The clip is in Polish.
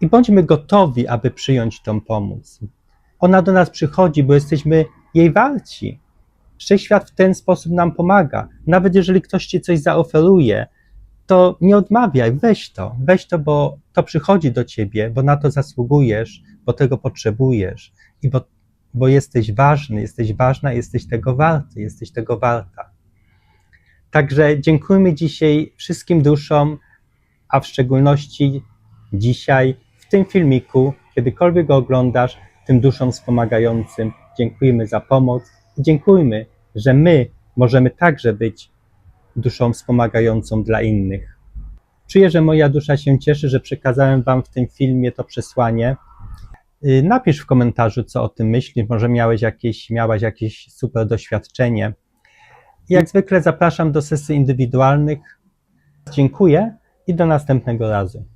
i bądźmy gotowi, aby przyjąć tą pomoc. Ona do nas przychodzi, bo jesteśmy jej warci. Wszechświat w ten sposób nam pomaga. Nawet jeżeli ktoś ci coś zaoferuje, to nie odmawiaj, weź to, weź to, bo to przychodzi do ciebie, bo na to zasługujesz, bo tego potrzebujesz i bo, bo jesteś ważny, jesteś ważna, jesteś tego warty, jesteś tego warta. Także dziękujmy dzisiaj wszystkim duszom, a w szczególności dzisiaj tym filmiku, kiedykolwiek go oglądasz, tym duszom wspomagającym. Dziękujmy za pomoc i dziękujmy, że my możemy także być duszą wspomagającą dla innych. Czuję, że moja dusza się cieszy, że przekazałem Wam w tym filmie to przesłanie. Y, Napisz w komentarzu, co o tym myślisz. Może miałeś jakieś, miałaś jakieś super doświadczenie. Jak zwykle zapraszam do sesji indywidualnych. Dziękuję i do następnego razu.